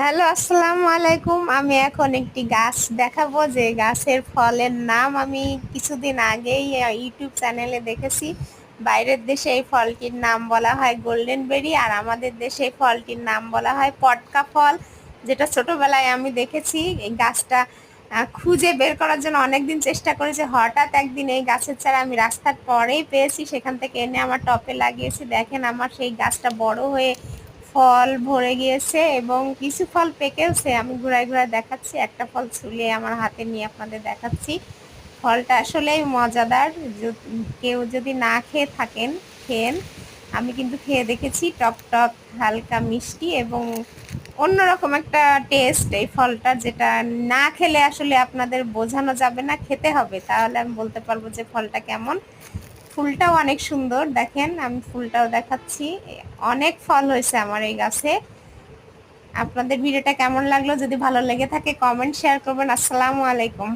Hello, আসসালামু আলাইকুম। আমি এখন একটি গাছ দেখাবো, যে গাছের ফলের নাম আমি কিছুদিন আগেই ইউটিউব চ্যানেলে দেখেছি। বাইরের দেশে এই ফলটির নাম বলা হয় গোল্ডেন বেরি, আর আমাদের দেশে এই ফলটির নাম বলা হয় পটকা ফল, যেটা ছোটবেলায় আমি দেখেছি। এই গাছটা খুঁজে বের করার জন্য অনেকদিন চেষ্টা করেছি হঠাৎ একদিন এই গাছের চারা আমি রাস্তার পরেই পেয়েছি। সেখান থেকে এনে আমার টপে লাগিয়েছি। দেখেন আমার সেই গাছটা বড় হয়ে ফল ভরে গিয়েছে এবং কিছু ফল পেকেওছে আমি ঘুরাই ঘুরাই দেখাচ্ছি। একটা ফল ছুলিয়ে আমার হাতে নিয়ে আপনাদের দেখাচ্ছি। ফলটা আসলেই মজাদার। কেউ যদি না খেয়ে থাকেন খেন আমি কিন্তু খেয়ে দেখেছি টক টক, হালকা মিষ্টি এবং অন্যরকম একটা টেস্ট এই ফলটা যেটা না খেলে আসলে আপনাদের বোঝানো যাবে না, খেতে হবে। তাহলে আমি বলতে পারব যে ফলটা কেমন। ফুলটাও অনেক সুন্দর। দেখেন, আমি ফুলটাও দেখাচ্ছি। অনেক ফল হয়েছে আমার এই গাছে। আপনাদের ভিডিওটা কেমন লাগল? যদি ভালো লেগে থাকে কমেন্ট শেয়ার করবেন। আসসালামু আলাইকুম।